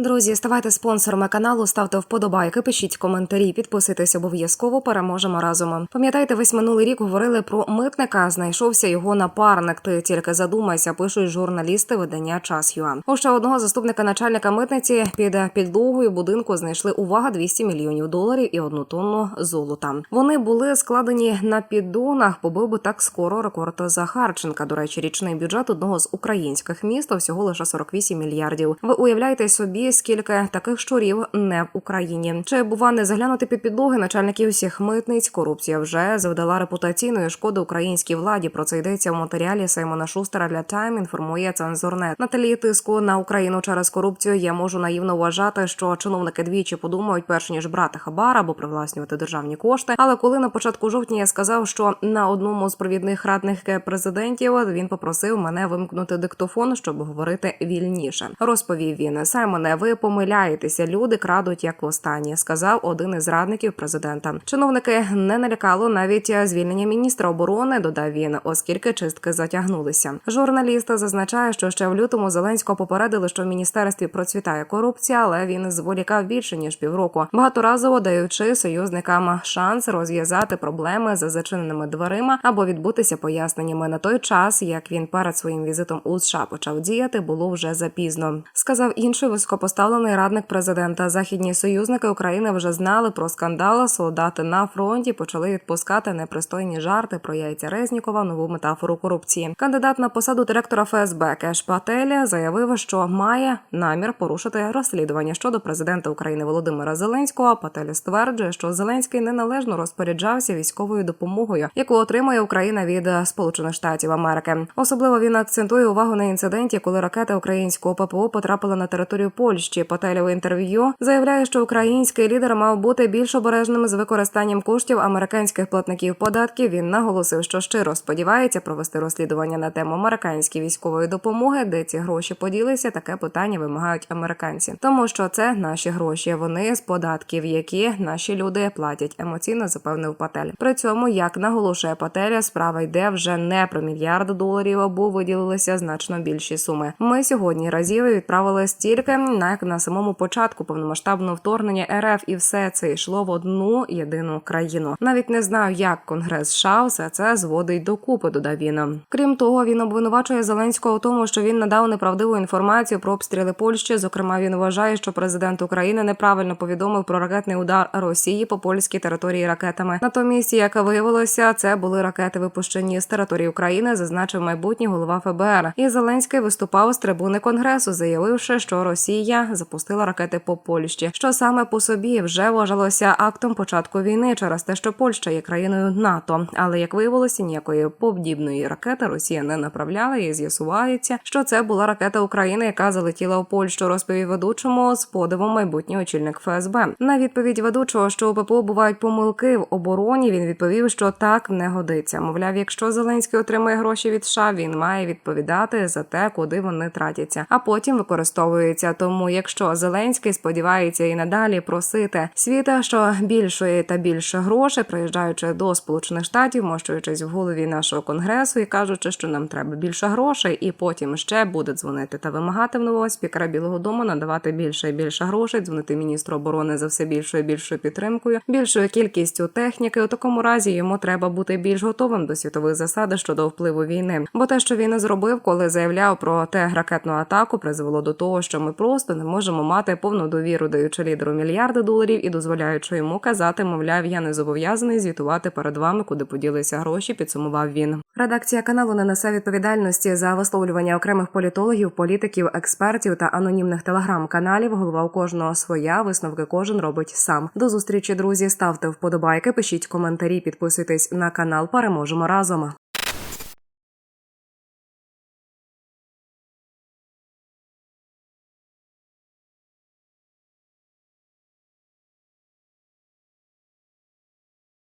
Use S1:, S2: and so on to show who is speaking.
S1: Друзі, ставайте спонсорами каналу, ставте вподобайки, пишіть коментарі, підписуйтесь обов'язково. Переможемо разом. Пам'ятаєте, весь минулий рік говорили про митника. Знайшовся його напарник. Ти тільки задумайся, пишуть журналісти видання час ЮА. У ще одного заступника начальника митниці під підлогою будинку знайшли увага 200 мільйонів доларів і одну тонну золота. Вони були складені на піддонах. Побив би так скоро рекорд Захарченка. До речі, річний бюджет одного з українських міст всього лише 48 мільярдів. Ви уявляєте собі, скільки таких щурів не в Україні. Чи бува не заглянути під підлоги начальників всіх митниць? Корупція вже завдала репутаційної шкоди українській владі. Про це йдеться в матеріалі Саймона Шустера для Time, Інформує цензорнет. На тлі тиску на Україну через корупцію. Я можу наївно вважати, що чиновники двічі подумають, перш ніж брати хабар або привласнювати державні кошти. Але коли на початку жовтня я сказав, що на одному з провідних радних президентів він попросив мене вимкнути диктофон, щоб говорити вільніше. Розповів він Саймоне, ви помиляєтеся. Люди крадуть як востаннє, сказав один із радників президента. Чиновники не налякало навіть звільнення міністра оборони. Додав він, оскільки чистки затягнулися. Журналіст зазначає, що ще в лютому Зеленського попередили, що в міністерстві процвітає корупція, але він зволікав більше ніж півроку, багаторазово даючи союзникам шанс розв'язати проблеми за зачиненими дверима або відбутися поясненнями на той час, як він перед своїм візитом у США почав діяти, було вже запізно. Сказав інший високопоставлений радник президента. Західні союзники України вже знали про скандал. Солдати на фронті почали відпускати непристойні жарти про яйця Резнікова, нову метафору корупції. Кандидат на посаду директора ФСБ Кеш Пателя заявив, що має намір порушити розслідування щодо президента України Володимира Зеленського. Пателя стверджує, що Зеленський неналежно розпоряджався військовою допомогою, яку отримує Україна від Сполучених Штатів Америки. Особливо він акцентує увагу на інциденті, коли ракета українського ППО потрапила на територію Польщі. Пателя в інтерв'ю заявляє, що український лідер мав бути більш обережним з використанням коштів американських платників податків. Він наголосив, що щиро сподівається провести розслідування на тему американської військової допомоги, де ці гроші поділися. Таке питання вимагають американці, тому що це наші гроші. Вони з податків, які наші люди платять. Емоційно запевнив Патель. При цьому, як наголошує Пателя, справа йде вже не про мільярд доларів, або виділилися значно більші суми. Ми сьогодні разів відправили стільки, як на самому початку повномасштабного вторгнення РФ, і все це йшло в одну єдину країну. Навіть не знаю, як Конгрес США все це зводить докупи. Додав він. Крім того, він обвинувачує Зеленського у тому, що він надав неправдиву інформацію про обстріли Польщі. Зокрема, він вважає, що президент України неправильно повідомив про ракетний удар Росії по польській території ракетами. Натомість, як виявилося, це були ракети, випущені з території України, зазначив майбутній голова ФБР. І Зеленський виступав з трибуни конгресу, заявивши, що Росія запустила ракети по Польщі, що саме по собі вже вважалося актом початку війни через те, що Польща є країною НАТО. Але як виявилося, ніякої подібної ракети Росія не направляла і з'ясувається, що це була ракета України, яка залетіла у Польщу. Розповів ведучому з подивом майбутній очільник ФСБ. На відповідь ведучого, що у ППО бувають помилки в обороні. Він відповів, що так не годиться. Мовляв, якщо Зеленський отримує гроші від США, він має відповідати за те, куди вони тратяться, а потім використовуються. Тому, якщо Зеленський сподівається і надалі просити світа, що більшої та більше грошей, приїжджаючи до Сполучених Штатів, мощуючись в голові нашого конгресу і кажучи, що нам треба більше грошей, і потім ще буде дзвонити та вимагати в нового спікера Білого Дому надавати більше і більше грошей, дзвонити міністру оборони за все більшою і більшою підтримкою, більшою кількістю техніки. У такому разі йому треба бути більш готовим до світових засад щодо впливу війни. Бо те, що він зробив, коли заявляв про те ракетну атаку, призвело до того, що ми просто не можемо мати повну довіру, даючи лідеру мільярди доларів і дозволяючи йому казати, мовляв, я не зобов'язаний звітувати перед вами, куди поділися гроші. Підсумував він. Редакція каналу не несе відповідальності за висловлювання окремих політологів, політиків, експертів та анонімних телеграм-каналів. Голова у кожного своя висновки кожен робить сам. До зустрічі, друзі. Ставте вподобайки, пишіть коментарі, підписуйтесь на канал. Переможемо разом.